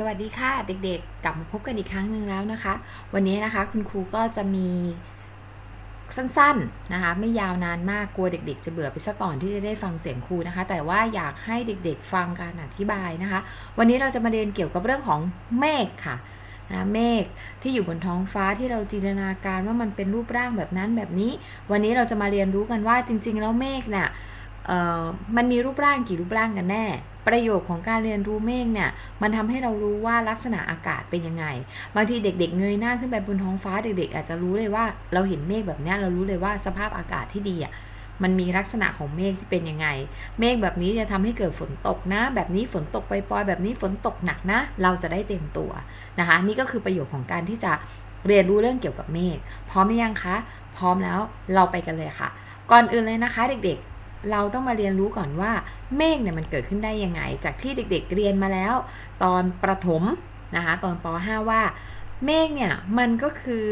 สวัสดีค่ะเด็กๆ กลับมาพบกันอีกครั้งหนึ่งแล้วนะคะ วันนี้นะคะคุณครูก็จะมีสั้นๆนะคะ ไม่ยาวนานมากกลัวเด็ก ๆ จะเบื่อไปซะก่อนที่จะได้ฟังเสียงครูนะคะ แต่ว่าอยากให้เด็กๆฟังการอธิบายนะคะ วันนี้เราจะมาเรียนเกี่ยวกับเรื่องของเมฆค่ะนะเมฆที่อยู่บนท้องฟ้าที่เราจินตนาการว่ามันเป็นรูปร่างแบบนั้นแบบนี้ วันนี้เราจะมาเรียนรู้กันว่าจริง ๆ แล้วเมฆเนี่ย มันมีรูปร่างกี่รูปร่างกันแน่ ประโยชน์ของการเรียนรู้เมฆเนี่ยมันทำให้เรารู้ว่าลักษณะอากาศเป็นยังไงบางทีเด็ก ๆ เงยหน้าขึ้นไปบนท้องฟ้าเด็ก ๆ อาจจะรู้เลยว่าเราเห็นเมฆแบบนี้เรารู้เลยว่าสภาพอากาศที่ดีอะมันมีลักษณะของเมฆที่เป็นยังไง เมฆแบบนี้จะทำให้เกิดฝนตกนะ แบบนี้ฝนตกปล่อยๆแบบนี้ฝนตกหนักนะ เราจะได้เต็มตัวนะคะ นี่ก็คือประโยชน์ของการที่จะเรียนรู้เรื่องเกี่ยวกับเมฆพร้อมหรือยังคะ พร้อมแล้วเราไปกันเลยค่ะ ก่อนอื่นเลยนะคะ เด็กๆ เราต้องมาเรียนรู้ก่อนว่าเมฆเนี่ยมันเกิดขึ้นได้ยังไง จากที่เด็กๆเรียนมาแล้ว ตอนประถมนะคะตอนป .5 ว่า เมฆเนี่ยมันก็คือ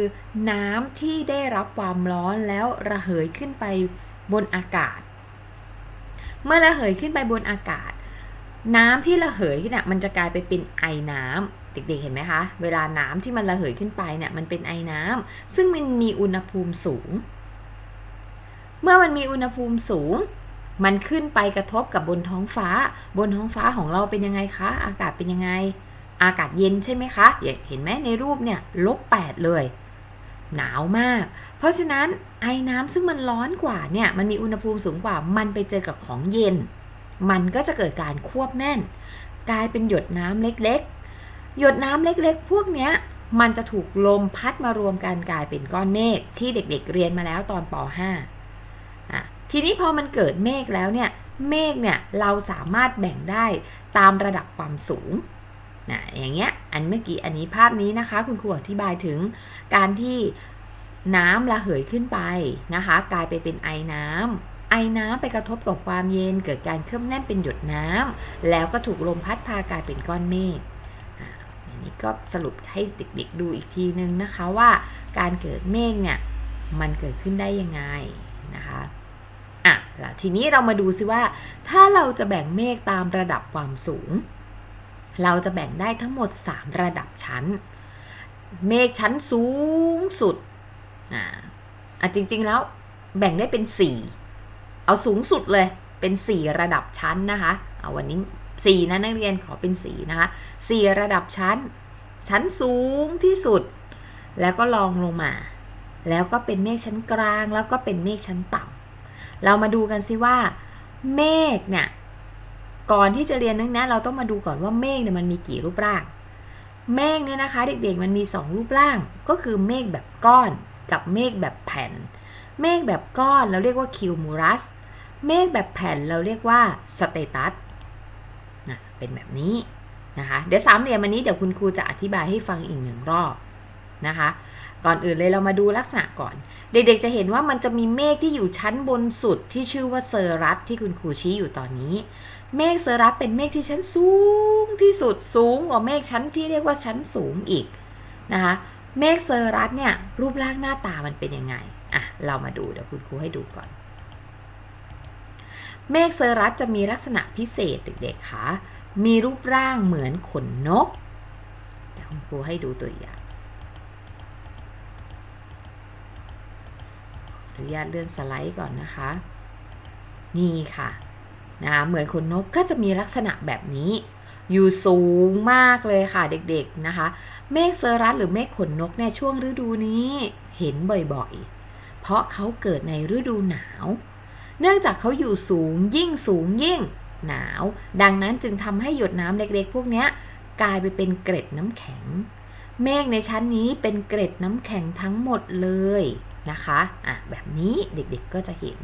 น้ำที่ได้รับความร้อนแล้วระเหยขึ้นไปบนอากาศ เมื่อระเหยขึ้นไปบนอากาศ น้ำที่ระเหยขึ้นน่ะมันจะกลายไปเป็นไอน้ำเด็กๆ เห็นไหมคะ เวลาน้ำที่มันระเหยขึ้นไปเนี่ย มันเป็นไอน้ำซึ่งมันมีอุณหภูมิสูง เมื่อมันมีอุณหภูมิสูง มันขึ้นไปกระทบกับบนท้องฟ้า บนท้องฟ้าของเราเป็นยังไงคะ อากาศเป็นยังไง อากาศเย็นใช่ไหมคะ เห็นไหมในรูปเนี่ยลบแปดเลย หนาวมาก เพราะฉะนั้นไอ้น้ำซึ่งมันร้อนกว่าเนี่ยมันมีอุณหภูมิสูงกว่า มันไปเจอกับของเย็น มันก็จะเกิดการควบแน่น กลายเป็นหยดน้ำเล็กๆ หยดน้ำเล็กๆ พวกเนี้ยมันจะถูกลมพัดมารวมกันกลายเป็นก้อนเมฆที่เด็กๆเรียนมาแล้วตอนป .5 ทีนี้พอมันเกิดเมฆแล้วเนี่ย เมฆเนี่ยเราสามารถแบ่งได้ตามระดับความสูงนะอย่างเงี้ย อันเมื่อกี้ อันนี้ภาพนี้นะคะ คุณครูอธิบายถึงการที่น้ำระเหยขึ้นไปนะคะ กลายไปเป็นไอน้ำไอน้ำไปกระทบกับความเย็นเกิดการเคลือบแน่นเป็นหยดน้ำแล้วก็ถูกลมพัดพากลายเป็นก้อนเมฆอันนี้ก็สรุปให้เด็กๆดูอีกทีนึงนะคะว่า การเกิดเมฆเนี่ยมันเกิดขึ้นได้ยังไง นะคะอะแล้วทีนี้เรามาดูซิว่า ถ้าเราจะแบ่งเมฆตามระดับความสูง เราจะแบ่งได้ทั้งหมด 3 ระดับชั้น เมฆชั้นสูงสุดอ่าอะจริงๆแล้วแบ่งได้เป็น 4 เอาสูงสุดเลยเป็น 4 ระดับชั้นนะคะเอาวันนี้4นะนักเรียนขอเป็น4นะคะ4ระดับชั้น ชั้นสูงที่สุด แล้วก็ลองลงมา แล้วก็เป็นเมฆชั้นกลาง แล้วก็เป็นเมฆชั้นต่ำเรามาดูกันซิว่า เมฆเนี่ยก่อนที่จะเรียนเรื่องนี้เราต้องมาดูก่อนว่าเมฆเนี่ยมันมีกี่รูปร่าง เมฆเนี่ยนะคะ เด็กๆมันมี 2 รูปร่าง ก็คือเมฆแบบก้อนกับเมฆแบบแผ่น เมฆแบบก้อนเราเรียกว่าคิวมูรัส เมฆแบบแผ่นเราเรียกว่าสเตตัสนะเป็นแบบนี้นะคะ เดี๋ยวสามเหลี่ยมอันนี้เดี๋ยวคุณครูจะอธิบายให้ฟังอีกหนึ่งรอบนะคะ ก่อนอื่นเลยเรามาดูลักษณะก่อน เด็กๆจะเห็นว่ามันจะมีเมฆที่อยู่ชั้นบนสุดที่ชื่อว่าเซอรัสที่คุณครูชี้อยู่ตอนนี้ เมฆเซอรัสเป็นเมฆที่ชั้นสูงที่สุดสูงกว่าเมฆชั้นที่เรียกว่าชั้นสูงอีกนะคะเมฆเซอรัสเนี่ยรูปร่างหน้าตามันเป็นยังไงอะเรามาดูเดี๋ยวคุณครูให้ดูก่อน เมฆเซอรัสจะมีลักษณะพิเศษเด็กๆคะมีรูปร่างเหมือนขนนกเดี๋ยวคุณครูให้ดูตัวอย่าง อนุญาตเลื่อนสไลด์ก่อนนะคะ นี่ค่ะนะเหมือนขนนกก็จะมีลักษณะแบบนี้ อยู่สูงมากเลยค่ะเด็กๆนะคะ เมฆเซอรัสหรือเมฆขนนกเนี่ยช่วงฤดูนี้เห็นบ่อยๆ เพราะเขาเกิดในฤดูหนาว เนื่องจากเขาอยู่สูงยิ่งสูงยิ่งหนาว ดังนั้นจึงทำให้หยดน้ำเล็กๆ พวกนี้กลายไปเป็นเกร็ดน้ำแข็ง เมฆในชั้นนี้เป็นเกร็ดน้ำแข็งทั้งหมดเลย นะคะอะแบบนี้เด็กๆก็จะเห็น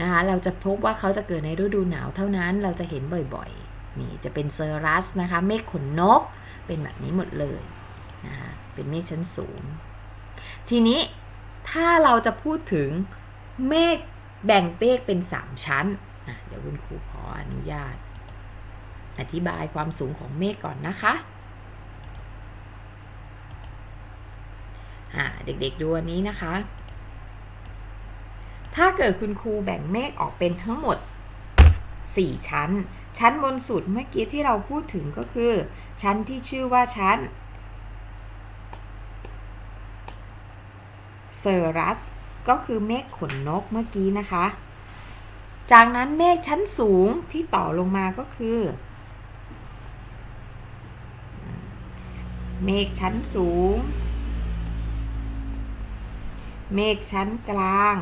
นะคะ เราจะพบว่าเขาจะเกิดในฤดูหนาวเท่านั้น เราจะเห็นบ่อยๆ นี่จะเป็นเซอรัสนะคะ เมฆขนนก เป็นแบบนี้หมดเลยนะคะ เป็นเมฆชั้นสูง ทีนี้ถ้าเราจะพูดถึงเมฆแบ่งเมฆเป็น 3 ชั้น เดี๋ยวคุณครูขออนุญาต อธิบายความสูงของเมฆก่อนนะคะ เด็กๆดูอันนี้นะคะ ถ้าเกิดคุณครูแบ่งเมฆออกเป็นทั้งหมด 4 ชั้น ชั้นบนสุดเมื่อกี้ที่เราพูดถึงก็คือ ชั้นที่ชื่อว่าชั้นเซอรัสก็คือเมฆขนนกเมื่อกี้นะคะ จากนั้นเมฆชั้นสูงที่ต่อลงมาก็คือ เมฆชั้นสูง เมฆชั้นกลาง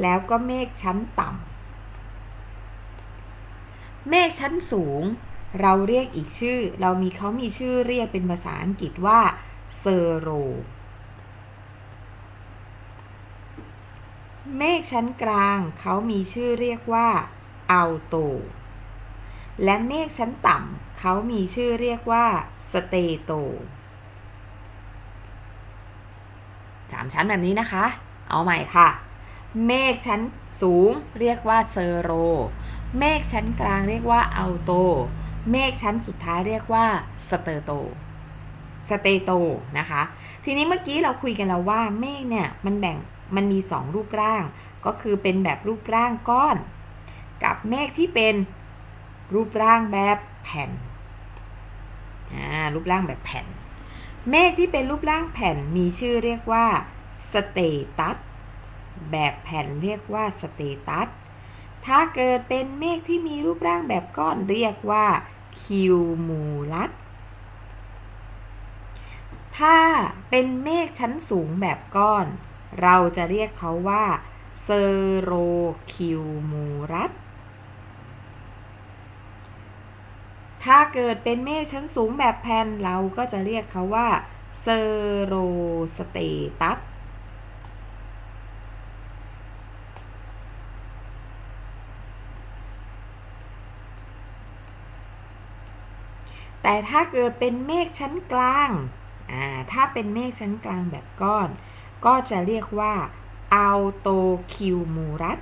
แล้วก็เมฆชั้นต่ำ เมฆชั้นสูง เราเรียกอีกชื่อ เรามีเขามีชื่อเรียกเป็นภาษาอังกฤษว่าเซอโร เมฆชั้นกลางเขามีชื่อเรียกว่าอัลโต และเมฆชั้นต่ำเขามีชื่อเรียกว่าสเตโต ชั้นแบบนี้นะคะ เอาใหม่ค่ะ เมฆชั้นสูงเรียกว่าเซโร เมฆชั้นกลางเรียกว่าอัลโต เมฆชั้นสุดท้ายเรียกว่าสเตโต สเตโตนะคะ ทีนี้เมื่อกี้เราคุยกันแล้วว่าเมฆเนี่ยมันแบ่งมันมี 2 รูปร่าง ก็คือเป็นแบบรูปร่างก้อน กับเมฆที่เป็นรูปร่างแบบแผ่นอ่ารูปร่างแบบแผ่น เมฆที่เป็นรูปร่างแผ่นมีชื่อเรียกว่า สเตตัสแบบแผ่นเรียกว่าสเตตัสถ้าเกิดเป็นเมฆที่มีรูปร่างแบบก้อนเรียกว่าคิวมูลัสถ้าเป็นเมฆชั้นสูงแบบก้อน เราจะเรียกเขาว่าเซโรคิวมูรัสถ้าเกิดเป็นเมฆชั้นสูงแบบแผ่นเราก็จะเรียกเขาว่าเซโรสเตตัส แต่ถ้าเกิดเป็นเมฆชั้นกลางอ่าถ้าเป็นเมฆชั้นกลางแบบก้อน ก็จะเรียกว่าอัลโตคิวมูรัส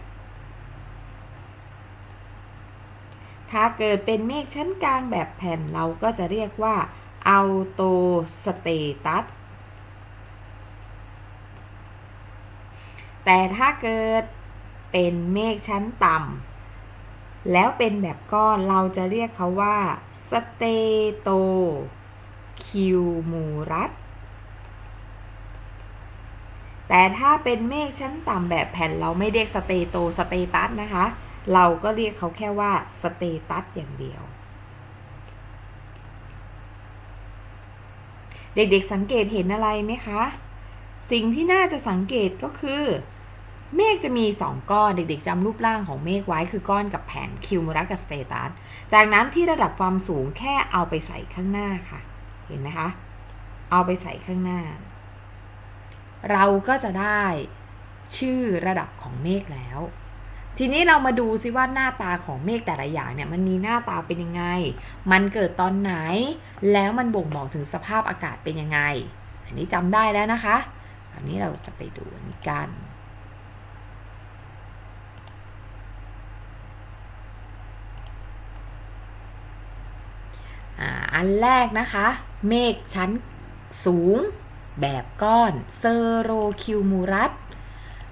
ถ้าเกิดเป็นเมฆชั้นกลางแบบแผ่นเราก็จะเรียกว่าอัลโตสเตตัส แต่ถ้าเกิดเป็นเมฆชั้นต่ำ แล้วเป็นแบบก้อนเราจะเรียกเขาว่าสเตโตคิวมูรัสแต่ถ้าเป็นเมฆชั้นต่ำแบบแผ่นเราไม่เรียกสเตโตสเตตัสนะคะ เราก็เรียกเขาแค่ว่าสเตตัสอย่างเดียว เด็กๆสังเกตเห็นอะไรไหมคะ สิ่งที่น่าจะสังเกตก็คือ เมฆจะมี 2 ก้อน เด็กๆจำรูปร่างของเมฆไว้คือก้อนกับแผ่นคิวมูรัสกับสเตตัส จากนั้นที่ระดับความสูงแค่เอาไปใส่ข้างหน้าค่ะ เห็นไหมคะ เอาไปใส่ข้างหน้า เราก็จะได้ชื่อระดับของเมฆแล้ว ทีนี้เรามาดูซิว่าหน้าตาของเมฆแต่ละอย่างเนี่ยมันมีหน้าตาเป็นยังไง มันเกิดตอนไหน แล้วมันบ่งบอกถึงสภาพอากาศเป็นยังไง อันนี้จำได้แล้วนะคะ อันนี้เราจะไปดูอันนี้กัน อันแรกนะคะ เมฆชั้นสูง แบบก้อนเซโรคิวมูรัส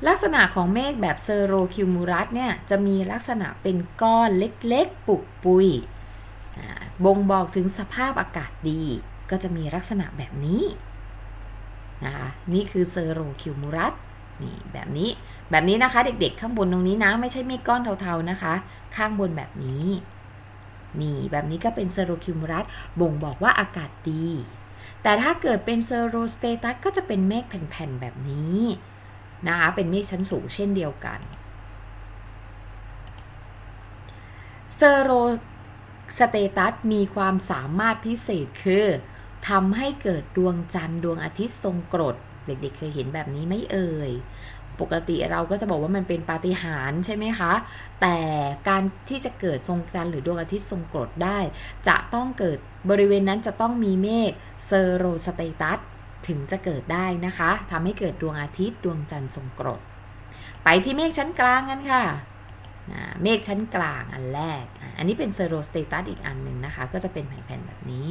ลักษณะของเมฆแบบเซโรคิวมูรัสเนี่ยจะมีลักษณะเป็นก้อนเล็กๆ ปุกปุยบ่งบอกถึงสภาพอากาศดีก็จะมีลักษณะแบบนี้นะคะนี่คือเซโรคิวมูรัสนี่แบบนี้แบบนี้นะคะเด็กๆ ข้างบนตรงนี้นะ ไม่ใช่เมฆก้อนเทาๆนะคะ ข้างบนแบบนี้ นี่ แบบนี้ก็เป็นเซโรคิวมรัสบ่งบอกว่าอากาศดี แต่ถ้าเกิดเป็นเซโรสเตตัสก็จะเป็นเมฆแผ่นๆ แบบนี้นะคะ เป็นเมฆชั้นสูงเช่นเดียวกันเซโรสเตตัสมีความสามารถพิเศษคือทำให้เกิดดวงจันทร์ดวงอาทิตย์ทรงกรด เด็กๆเคยเห็นแบบนี้ไหมเอ่ย ปกติเราก็จะบอกว่ามันเป็นปาฏิหาริย์ใช่ไหมคะ แต่การที่จะเกิดทรงจันทร์หรือดวงอาทิตย์ทรงกรดได้ จะต้องเกิดบริเวณนั้นจะต้องมีเมฆเซโรสเตตัสถึงจะเกิดได้นะคะทำให้เกิดดวงอาทิตย์ดวงจันทร์ทรงกรด ไปที่เมฆชั้นกลางกันค่ะเมฆชั้นกลางอันแรก อันนี้เป็นเซโรสเตตัสอีกอันหนึ่งนะคะ ก็จะเป็นแผ่นๆแบบนี้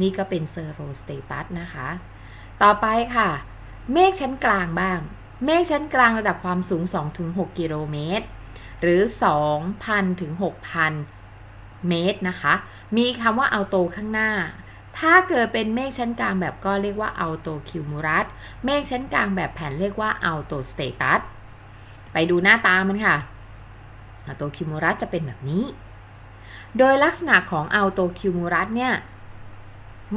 นี่ก็เป็นเซโรสเตตัสนะคะ ต่อไปค่ะ เมฆชั้นกลางบ้าง เมฆชั้นกลางระดับความสูง 2-6 กิโลเมตร หรือ 2,000ถึง6,000 เมตรนะคะ มีคำว่าอัลโตข้างหน้า ถ้าเกิดเป็นเมฆชั้นกลางแบบก็เรียกว่าอัลโตคิวมูรัสเมฆชั้นกลางแบบแผ่นเรียกว่าอัลโตสเตตัส ไปดูหน้าตามันค่ะอัลโตคิวมูรัสจะเป็นแบบนี้ โดยลักษณะของอัลโตคิวมูรัสเนี่ย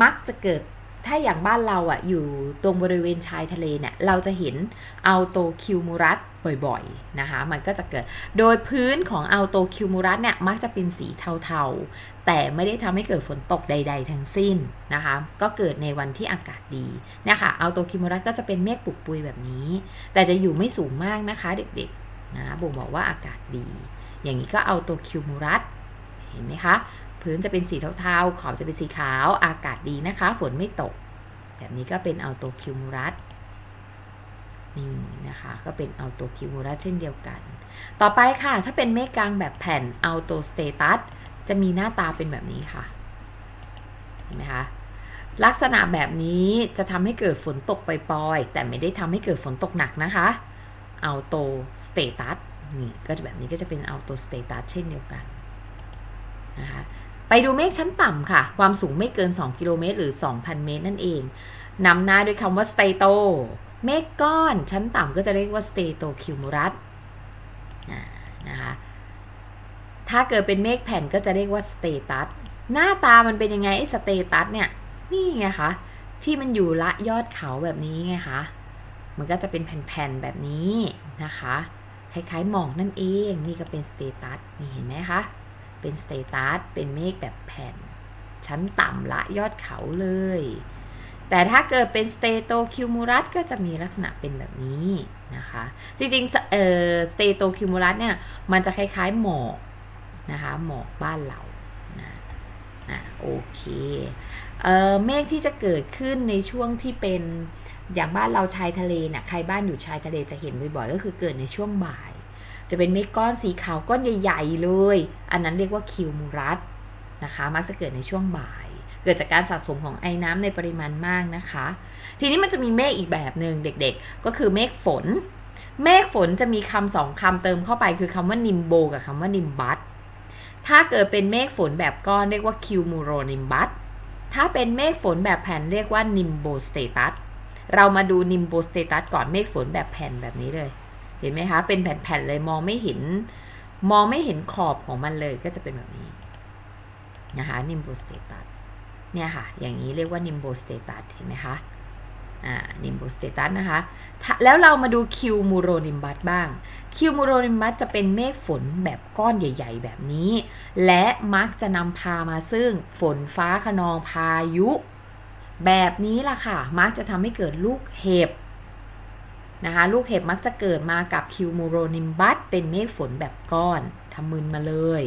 มักจะเกิด ถ้าอย่างบ้านเราอะอยู่ตรงบริเวณชายทะเลเนี่ยเราจะเห็นอัลโตคิวมูรัสบ่อยๆนะคะมันก็จะเกิดโดยพื้นของอัลโตคิวมูรัสเนี่ยมักจะเป็นสีเทาๆ แต่ไม่ได้ทำให้เกิดฝนตกใด ๆ ทั้งสิ้นนะคะก็เกิดในวันที่อากาศดีเนี่ยค่ะอัลโตคิวมูรัสก็จะเป็นเมฆปุกปุยแบบนี้ แต่จะอยู่ไม่สูงมากนะคะเด็กๆนะบ่งบอกว่าอากาศดี อย่างนี้ก็อัลโตคิวมูรัสเห็นไหมคะ พื้นจะเป็นสีเทาๆ ขอบจะเป็นสีขาว อากาศดีนะคะ ฝนไม่ตก แบบนี้ก็เป็นอัลโตคิวมูรัสนี่นะคะ ก็เป็นอัลโตคิวมูรัสเช่นเดียวกัน ต่อไปค่ะ ถ้าเป็นเมฆกลางแบบแผ่นอัลโตสเตตัสจะมีหน้าตาเป็นแบบนี้ค่ะ เห็นไหมคะ ลักษณะแบบนี้จะทำให้เกิดฝนตกปล่อยๆ แต่ไม่ได้ทำให้เกิดฝนตกหนักนะคะอัลโตสเตตัสนี่ก็จะแบบนี้ก็จะเป็นอัลโตสเตตัสเช่นเดียวกันนะคะ ไปดูเมฆชั้นต่ำค่ะ ความสูงไม่เกิน 2 กิโลเมตร หรือ 2,000 เมตรนั่นเองนำหน้าด้วยคำว่าสเตโตเมฆก้อนชั้นต่ำก็จะเรียกว่าสเตโตคิวมูรัสนะคะถ้าเกิดเป็นเมฆแผ่นก็จะเรียกว่าสเตตัสหน้าตามันเป็นยังไงไอ้สเตตัสเนี่ยนี่ไงคะที่มันอยู่ละยอดเขาแบบนี้ไงคะมันก็จะเป็นแผ่นๆแบบนี้นะคะคล้ายๆหมอกนั่นเอง นี่ก็เป็นสเตตัสนี่เห็นไหมคะ เป็นสเตตัสเป็นเมฆแบบแผ่น ชั้นต่ำละยอดเขาเลย แต่ถ้าเกิดเป็นสเตโตคิวมูรัสก็จะมีลักษณะเป็นแบบนี้นะคะ จริงๆเอ่อสเตโตคิวมูรัสเนี่ย มันจะคล้ายๆหมอกนะคะหมอกบ้านเรานะอะโอเคเอ่อเมฆที่จะเกิดขึ้นในช่วงที่เป็นอย่างบ้านเราชายทะเลเนี่ยใครบ้านอยู่ชายทะเลจะเห็นบ่อยๆ ก็คือเกิดในช่วงบ่าย จะเป็นเมฆก้อนสีขาวก้อนใหญ่ๆเลย อันนั้นเรียกว่าคิวมูรัสนะคะ มักจะเกิดในช่วงบ่าย เกิดจากการสะสมของไอ้น้ำในปริมาณมากนะคะ ทีนี้มันจะมีเมฆอีกแบบหนึ่งเด็กๆ ก็คือเมฆฝน เมฆฝนจะมีคำสองคำเติมเข้าไปคือคำว่านิมโบกับคำว่านิมบัสถ้าเกิดเป็นเมฆฝนแบบก้อนเรียกว่าคิวมูโรนิมบัสถ้าเป็นเมฆฝนแบบแผ่นเรียกว่านิมโบสเตตัสเรามาดูนิมโบสเตตัสก่อนเมฆฝนแบบแผ่นแบบนี้เลย เห็นไหมคะ เป็นแผ่นๆเลยมองไม่เห็น มองไม่เห็นขอบของมันเลยก็จะเป็นแบบนี้นะคะนิมโบสเตตัสเนี่ยค่ะ อย่างนี้เรียกว่านิมโบสเตตัสเห็นไหมคะอ่านิมโบสเตตัสนะคะ แล้วเรามาดูคิวมูโรนิมบัสบ้างคิวมูโรนิมบัสจะเป็นเมฆฝนแบบก้อนใหญ่ ๆ แบบนี้ และมักจะนำพามาซึ่งฝนฟ้าขนองพายุ แบบนี้ล่ะค่ะ มักจะทำให้เกิดลูกเห็บ นะคะลูกเห็บมักจะเกิดมากับคิวโมโรนิมบัสเป็นเมฆฝนแบบก้อนทำมึนมาเลย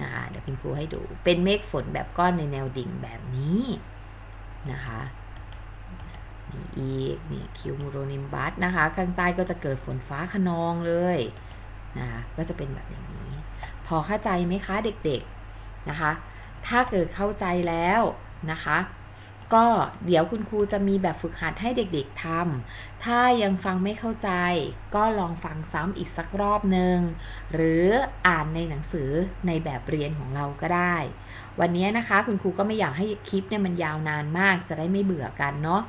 นะคะเดี๋ยวคุณครูให้ดูเป็นเมฆฝนแบบก้อนในแนวดิ่งแบบนี้นะคะนี่อีกนี่คิวโมโรนิมบัสนะคะข้างใต้ก็จะเกิดฝนฟ้าขนองเลยนะคะก็จะเป็นแบบอย่างนี้ พอเข้าใจไหมคะเด็กๆนะคะ ถ้าเกิดเข้าใจแล้วนะคะ ก็เดี๋ยวคุณครูจะมีแบบฝึกหัดให้เด็กๆทำ ถ้ายังฟังไม่เข้าใจ ก็ลองฟังซ้ำอีกสักรอบหนึ่ง หรืออ่านในหนังสือในแบบเรียนของเราก็ได้ วันนี้นะคะคุณครูก็ไม่อยากให้คลิปเนี่ยมันยาวนานมาก จะได้ไม่เบื่อกันเนาะ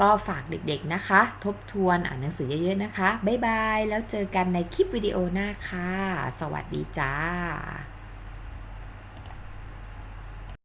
ก็ฝากเด็กๆนะคะ ทบทวนอ่านหนังสือเยอะๆนะคะ บ๊ายบาย แล้วเจอกันในคลิปวิดีโอหน้าค่ะ สวัสดีจ้า